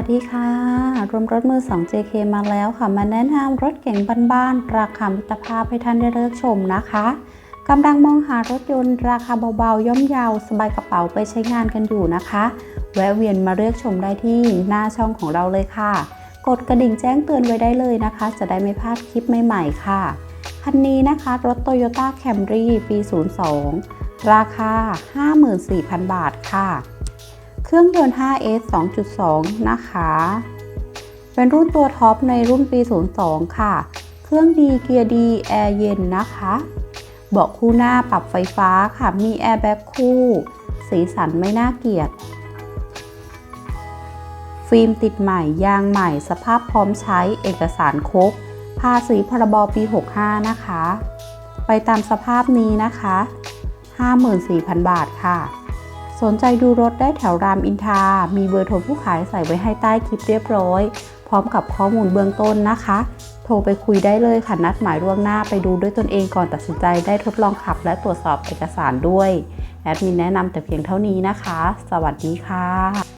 วัสดีค่ะ รวมรถมือ 2 JK มาแล้วค่ะ มาแนะนำรถเก๋งบ้านๆ ราคามิตรภาพให้ท่านได้เลือกชมนะคะกำลังมองหารถยนต์ราคาเบาๆ ย่อมเยาวสบายกระเป๋าไปใช้งานกันอยู่นะคะ แวะเวียนมาเลือกชมได้ที่หน้าช่องของเราเลยค่ะ กดกระดิ่งแจ้งเตือนไว้ได้เลยนะคะ จะได้ไม่พลาดคลิปใหม่ๆ ค่ะ คันนี้นะคะรถ Toyota Camry ปี 02 ราคา 54,000 บาทค่ะ เครื่องยนต์ 5S 2.2 นะคะ เป็นรุ่นตัวท็อปในรุ่นปี 02 ค่ะ เครื่องดีเกียร์ดีแอร์เย็นนะคะเบาะคู่หน้าปรับไฟฟ้าค่ะ มีแอร์แบ็กคู่ สีสันไม่น่าเกลียด ฟิล์มติดใหม่ ยางใหม่ สภาพพร้อมใช้ เอกสารครบ ภาษีพรบปี 65 นะคะ ไปตามสภาพนี้นะคะ 54,000 บาทค่ะ สนใจดูรถได้แถวรามอินทรามีเบอร์โทรผู้ขายใส่ไว้ให้ใต้คลิปเรียบร้อย พร้อมกับข้อมูลเบื้องต้นนะคะ โทรไปคุยได้เลยค่ะ นัดหมายล่วงหน้าไปดูด้วยตนเองก่อนตัดสินใจได้ทดลองขับและตรวจสอบเอกสารด้วย แอดมินแนะนำแต่เพียงเท่านี้นะคะ สวัสดีค่ะ